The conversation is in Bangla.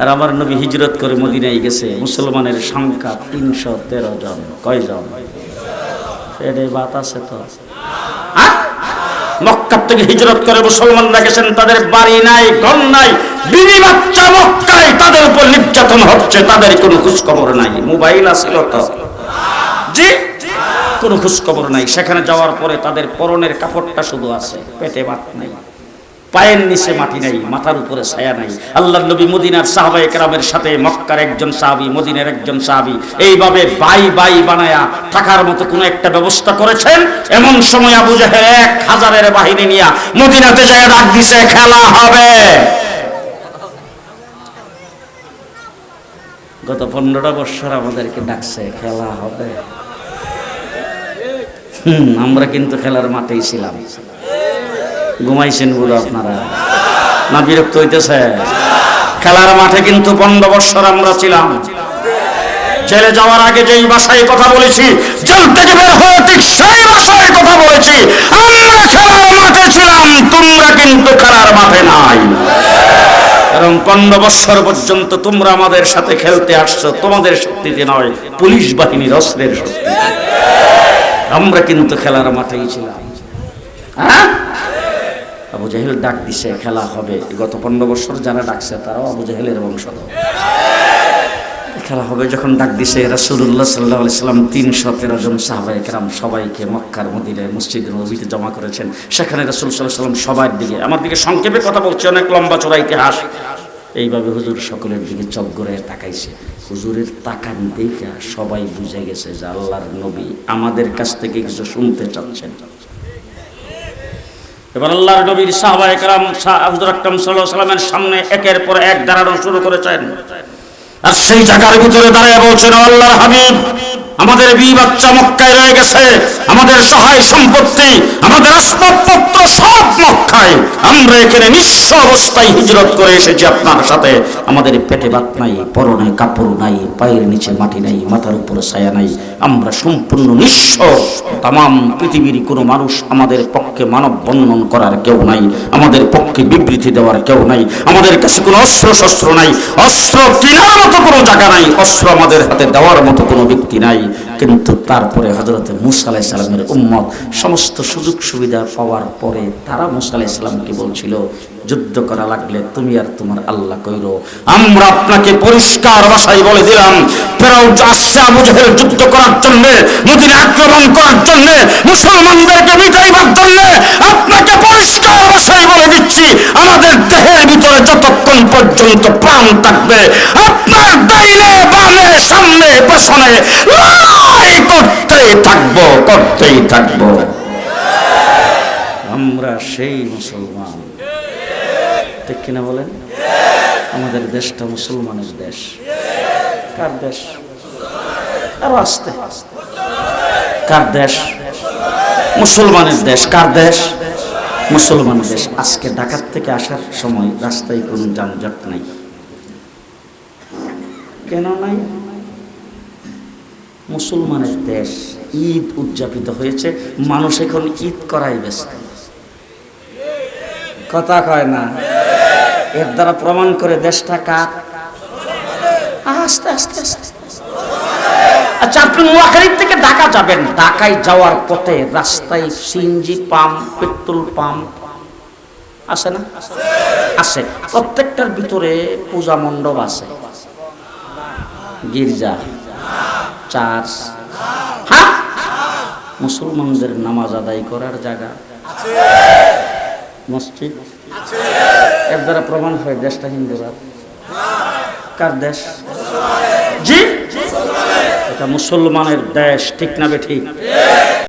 আর আমার নবী হিজরত করে মদিনায় গেছে, মুসলমানের সংখ্যা তিনশো তেরো জন। কয়জন? বাত আছে তো? মক্কার থেকে হিজরত করে মুসলমানরা গেছেন, তাদের বাড়ি নাই, ঘর নাই, বিবি বাচ্চা মক্কায় তাদের উপর নির্যাতন হচ্ছে, তাদের কোনো খোঁজ খবর নাই, মোবাইল আছিল তো? জি? কোনো খোঁজ খবর নাই, সেখানে যাওয়ার পরে তাদের পরনের কাপড়টা শুধু আছে, পেটে ভাত নাই। পায়ের নিচে মাটি নাই, মাথার উপরে ছায়া নাই। আল্লাহ নবী মদিনার সাহাবায়ে কেরামের সাথে মক্কার একজন সাহাবী, মদিনার একজন সাহাবী এইভাবে বাই বাই বানায়া থাকার মতো কোনো একটা ব্যবস্থা করেছেন? এমন সময় আবু জাহেল এক হাজারের বাহিনী নিয়ে মদিনাতে যায় ডাক দিছে, খেলা হবে। গত পনেরোটা বছর আমাদেরকে ডাকছে, খেলা হবে। হুম, আমরা কিন্তু খেলার মাঠেই ছিলাম। ঘুমাইছেন বুড়ো আপনারা। না বিরক্ত হইতেছে। খেলার মাঠে কিন্তু পনেরো বৎসর আমরা ছিলাম। জেলে যাওয়ার আগে যেই বাসায় কথা বলেছি জেল থেকে বের হয়ে ঠিক সেই বাসায় কথা বলেছি। আমরা খেলার মাঠে ছিলাম, তোমরা কিন্তু খেলার মাঠে নাই। এবং পনেরো বৎসর পর্যন্ত তোমরা আমাদের সাথে খেলতে আসছো, তোমাদের শক্তিতে নয়, পুলিশ বাহিনীর অস্ত্রের শক্তি। আমরা কিন্তু খেলার মাঠেই ছিলাম। হ্যাঁ? আবু জাহেল ডাক দিছে, খেলা হবে। গত পনেরো বছর যারা ডাকছে, তারাও আবু জাহেলের বংশধর। খেলা হবে যখন ডাক দিছে রাসুল্লাহ সাল্লাহ সাল্লাম তিনশো তেরো জন সাহাবাই কেরাম সবাইকে মক্কার মদিনায় মসজিদ নবীতে জমা করেছেন। সেখানে রাসুল সাল্লাহ সাল্লাম সবার দিকে, আমার দিকে সংক্ষেপে কথা বলছে, অনেক লম্বা চড়া ইতিহাস। এইভাবে হুজুর সকলের দিকে চক করে তাকাইছে। হুজুরের তাকান দেখা সবাই বুঝে গেছে যে আল্লাহর নবী আমাদের কাছ থেকে কিছু শুনতে চাচ্ছেন। এবার আল্লাহর নবীর সাহাবা একরাম আব্দুল আকরাম আলাইহি সাল্লামের সামনে একের পর এক দাঁড়ানো শুরু করেছেন। আর সেই জায়গার ভিতরে দাঁড়ায় বলছেন, "ও আল্লাহর হাবিব, আমাদের বি বাচ্চা মক্কায় রয়ে গেছে। আমাদের সহায় সম্পত্তি, আমাদের আসবাবপত্র সব মক্কায়। আমরা এখানে নিঃস্ব অবস্থায় হিজরত করে এসেছি আপনার সাথে। আমাদের পেটে ভাত নাই, পরনে কাপড় নাই, পায়ের নিচে মাটি নাই, মাথার উপরে ছায়া নাই। আমরা সম্পূর্ণ নিঃস্ব। তাম পৃথিবীর কোনো মানুষ আমাদের পক্ষে মানব বন্ধন করার কেউ নাই। আমাদের পক্ষে বিবৃতি দেওয়ার কেউ নাই। আমাদের কাছে কোনো অস্ত্র শস্ত্র নাই। অস্ত্র কেনার মতো কোনো জায়গা নাই। অস্ত্র আমাদের হাতে দেওয়ার মতো কোনো ব্যক্তি নাই। কিন্তু তারপরে হজরত মুসা আলাহ সালামের উম্মত সমস্ত সুযোগ সুবিধা পাওয়ার পরে তারা মুসা আলাহ সালামকে বলছিল, যুদ্ধ করা লাগলে তুমি আর তোমার আল্লাহ কইরো। আমরা আপনাকে পরিষ্কার ভাষায় বলে দিলাম আসছে আবু জাহেল যুদ্ধ করার জন্য আক্রমণ করার জন্য, মুসলমানদেরকে মিটাইবার জন্য, আপনাকে পরিষ্কার ভাষায় বলে দিচ্ছি, আমাদের দেহের ভিতরে যতক্ষণ পর্যন্ত প্রাণ থাকবে, আপনার সামনে পেছনে করতেই থাকব করতেই থাকব। আমরা সেই মুসলমান। ঠিক কিনা বলেন? আমাদের দেশটা মুসলমানের দেশ। কার দেশ? আরও আসতে। কার দেশ? মুসলমানের দেশ। কার দেশ? মুসলমান দেশ। আজকে ঢাকার থেকে আসার সময় রাস্তায় কোনো যানজট নাই। কেন নাই? মুসলমানের দেশ ঈদ উদযাপিত হয়েছে, মানুষ এখন ঈদ করাই ব্যস্ত। কথা কয় না? এর দ্বারা প্রমাণ করে দেশটা কার? আস্তে আস্তে আস্তে আচ্ছা আপনি নোয়াখালীর থেকে ঢাকা যাবেন। ঢাকায় যাওয়ার পথে রাস্তায় সিএনজি পাম্প, পেট্রোল পাম্প আছে না? আছে। প্রত্যেকটার ভিতরে পূজা মণ্ডপ আছে। গির্জা। চার্চ মুসলমানদের নামাজ আদায় করার জায়গা। মসজিদ। এর দ্বারা প্রমাণ হয় দেশটা হিন্দুরা কার দেশ? জি? এটা মুসলমানের দেশ, ঠিক না বে ঠিক?